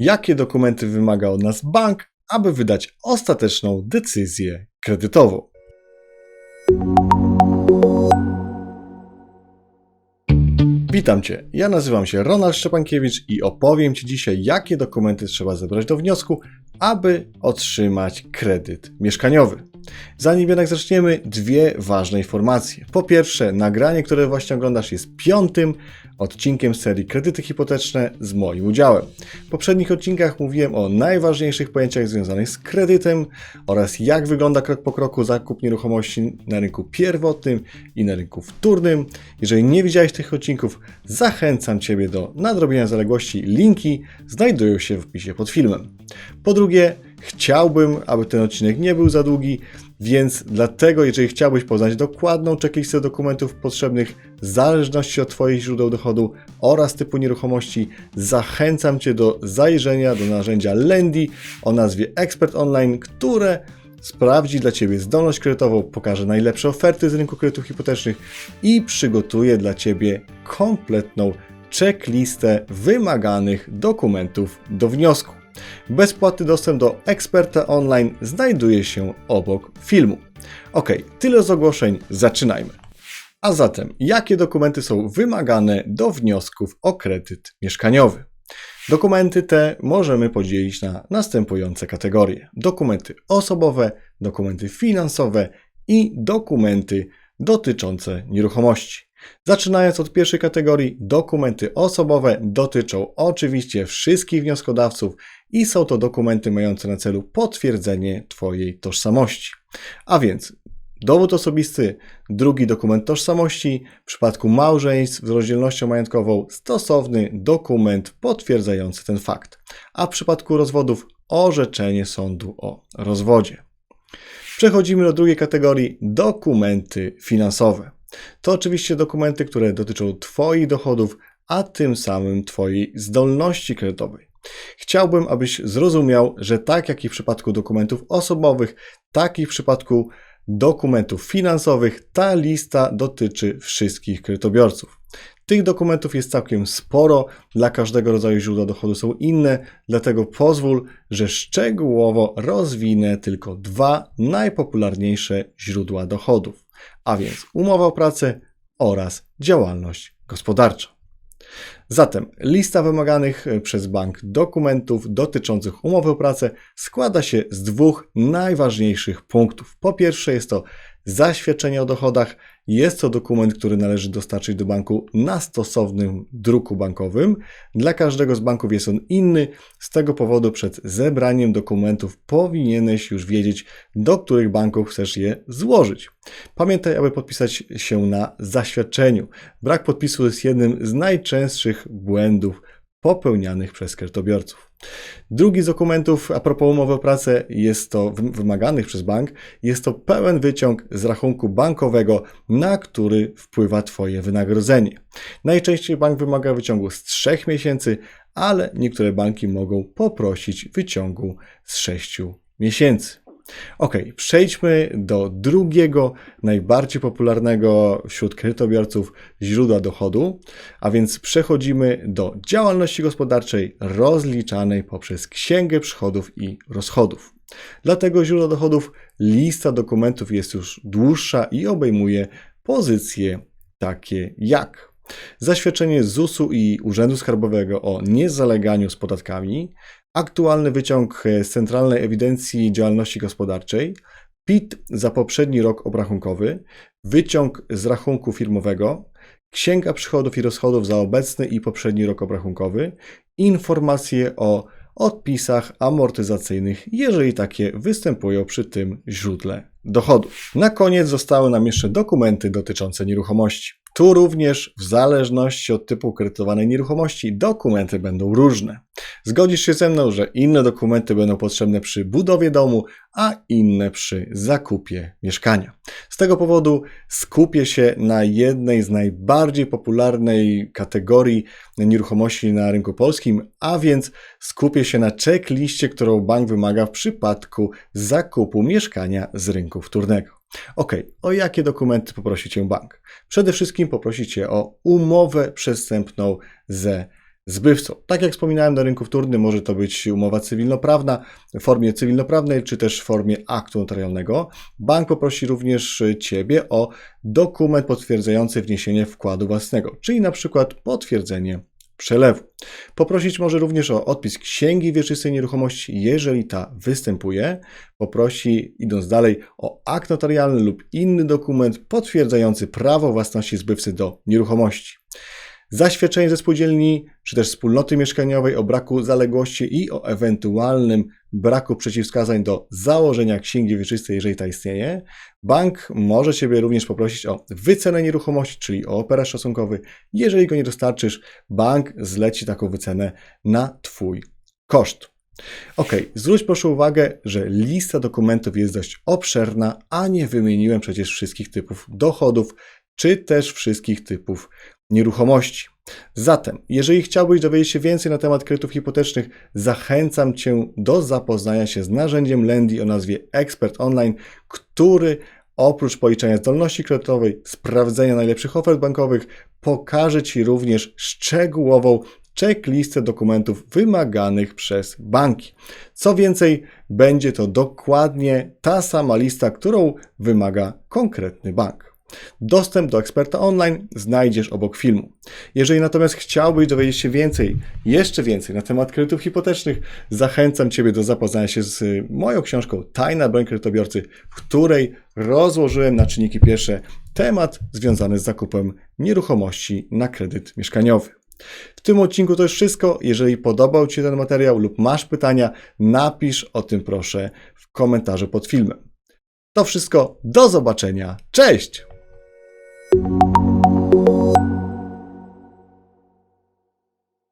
Jakie dokumenty wymaga od nas bank, aby wydać ostateczną decyzję kredytową? Witam Cię, ja nazywam się Ronald Szczepankiewicz i opowiem Ci dzisiaj, jakie dokumenty trzeba zebrać do wniosku, aby otrzymać kredyt mieszkaniowy. Zanim jednak zaczniemy, dwie ważne informacje. Po pierwsze, nagranie, które właśnie oglądasz, jest piątym odcinkiem serii Kredyty hipoteczne z moim udziałem. W poprzednich odcinkach mówiłem o najważniejszych pojęciach związanych z kredytem oraz jak wygląda krok po kroku zakup nieruchomości na rynku pierwotnym i na rynku wtórnym. Jeżeli nie widziałeś tych odcinków, zachęcam Ciebie do nadrobienia zaległości. Linki znajdują się w opisie pod filmem. Po drugie, chciałbym, aby ten odcinek nie był za długi, więc dlatego, jeżeli chciałbyś poznać dokładną checklistę dokumentów potrzebnych w zależności od Twoich źródeł dochodu oraz typu nieruchomości, zachęcam Cię do zajrzenia do narzędzia Lendy o nazwie Expert Online, które sprawdzi dla Ciebie zdolność kredytową, pokaże najlepsze oferty z rynku kredytów hipotecznych i przygotuje dla Ciebie kompletną checklistę wymaganych dokumentów do wniosku. Bezpłatny dostęp do eksperta online znajduje się obok filmu. Ok, tyle z ogłoszeń, zaczynajmy. A zatem, jakie dokumenty są wymagane do wniosków o kredyt mieszkaniowy? Dokumenty te możemy podzielić na następujące kategorie: dokumenty osobowe, dokumenty finansowe i dokumenty dotyczące nieruchomości. Zaczynając od pierwszej kategorii, dokumenty osobowe dotyczą oczywiście wszystkich wnioskodawców i są to dokumenty mające na celu potwierdzenie Twojej tożsamości. A więc dowód osobisty, drugi dokument tożsamości, w przypadku małżeństw z rozdzielnością majątkową stosowny dokument potwierdzający ten fakt, a w przypadku rozwodów orzeczenie sądu o rozwodzie. Przechodzimy do drugiej kategorii dokumenty finansowe. To oczywiście dokumenty, które dotyczą Twoich dochodów, a tym samym Twojej zdolności kredytowej. Chciałbym, abyś zrozumiał, że tak jak i w przypadku dokumentów osobowych, tak i w przypadku dokumentów finansowych, ta lista dotyczy wszystkich kredytobiorców. Tych dokumentów jest całkiem sporo, dla każdego rodzaju źródła dochodu są inne, dlatego pozwól, że szczegółowo rozwinę tylko dwa najpopularniejsze źródła dochodów, a więc umowa o pracę oraz działalność gospodarcza. Zatem lista wymaganych przez bank dokumentów dotyczących umowy o pracę składa się z dwóch najważniejszych punktów. Po pierwsze jest to zaświadczenie o dochodach. Jest to dokument, który należy dostarczyć do banku na stosownym druku bankowym. Dla każdego z banków jest on inny. Z tego powodu przed zebraniem dokumentów powinieneś już wiedzieć, do których banków chcesz je złożyć. Pamiętaj, aby podpisać się na zaświadczeniu. Brak podpisu jest jednym z najczęstszych błędów popełnianych przez kredytobiorców. Drugi z dokumentów a propos umowy o pracę jest to wymaganych przez bank, jest to pełen wyciąg z rachunku bankowego, na który wpływa Twoje wynagrodzenie. Najczęściej bank wymaga wyciągu z 3 miesięcy, ale niektóre banki mogą poprosić wyciągu z 6 miesięcy. Ok, przejdźmy do drugiego, najbardziej popularnego wśród kredytobiorców źródła dochodu, a więc przechodzimy do działalności gospodarczej rozliczanej poprzez księgę przychodów i rozchodów. Dla tego źródła dochodów lista dokumentów jest już dłuższa i obejmuje pozycje takie jak zaświadczenie ZUS-u i Urzędu Skarbowego o niezaleganiu z podatkami, aktualny wyciąg z Centralnej Ewidencji Działalności Gospodarczej, PIT za poprzedni rok obrachunkowy, wyciąg z rachunku firmowego, księga przychodów i rozchodów za obecny i poprzedni rok obrachunkowy, informacje o odpisach amortyzacyjnych, jeżeli takie występują przy tym źródle dochodu. Na koniec zostały nam jeszcze dokumenty dotyczące nieruchomości. Tu również, w zależności od typu kredytowanej nieruchomości, dokumenty będą różne. Zgodzisz się ze mną, że inne dokumenty będą potrzebne przy budowie domu, a inne przy zakupie mieszkania. Z tego powodu skupię się na jednej z najbardziej popularnej kategorii nieruchomości na rynku polskim, a więc skupię się na checkliście, którą bank wymaga w przypadku zakupu mieszkania z rynku wtórnego. Ok, o jakie dokumenty poprosi Cię bank? Przede wszystkim poprosi Cię o umowę przestępną ze zbywcą. Tak jak wspominałem, na rynku wtórnym może to być umowa cywilnoprawna w formie cywilnoprawnej, czy też w formie aktu notarialnego. Bank poprosi również Ciebie o dokument potwierdzający wniesienie wkładu własnego, czyli na przykład potwierdzenie przelewu. Poprosić może również o odpis księgi wieczystej nieruchomości, jeżeli ta występuje. Poprosi, idąc dalej, o akt notarialny lub inny dokument potwierdzający prawo własności zbywcy do nieruchomości. Zaświadczenie ze spółdzielni czy też wspólnoty mieszkaniowej o braku zaległości i o ewentualnym braku przeciwwskazań do założenia księgi wieczystej, jeżeli ta istnieje. Bank może Ciebie również poprosić o wycenę nieruchomości, czyli o operat szacunkowy. Jeżeli go nie dostarczysz, bank zleci taką wycenę na Twój koszt. Ok, zwróć proszę uwagę, że lista dokumentów jest dość obszerna, a nie wymieniłem przecież wszystkich typów dochodów, czy też wszystkich typów nieruchomości. Zatem, jeżeli chciałbyś dowiedzieć się więcej na temat kredytów hipotecznych, zachęcam Cię do zapoznania się z narzędziem Lendy o nazwie Expert Online, który oprócz policzenia zdolności kredytowej, sprawdzenia najlepszych ofert bankowych, pokaże Ci również szczegółową checklistę dokumentów wymaganych przez banki. Co więcej, będzie to dokładnie ta sama lista, którą wymaga konkretny bank. Dostęp do eksperta online znajdziesz obok filmu. Jeżeli natomiast chciałbyś dowiedzieć się więcej, jeszcze więcej na temat kredytów hipotecznych, zachęcam Ciebie do zapoznania się z moją książką Tajna broń kredytobiorcy, w której rozłożyłem na czynniki pierwsze temat związany z zakupem nieruchomości na kredyt mieszkaniowy. W tym odcinku to już wszystko. Jeżeli podobał Ci się ten materiał lub masz pytania, napisz o tym proszę w komentarzu pod filmem. To wszystko, do zobaczenia, cześć! Thank you.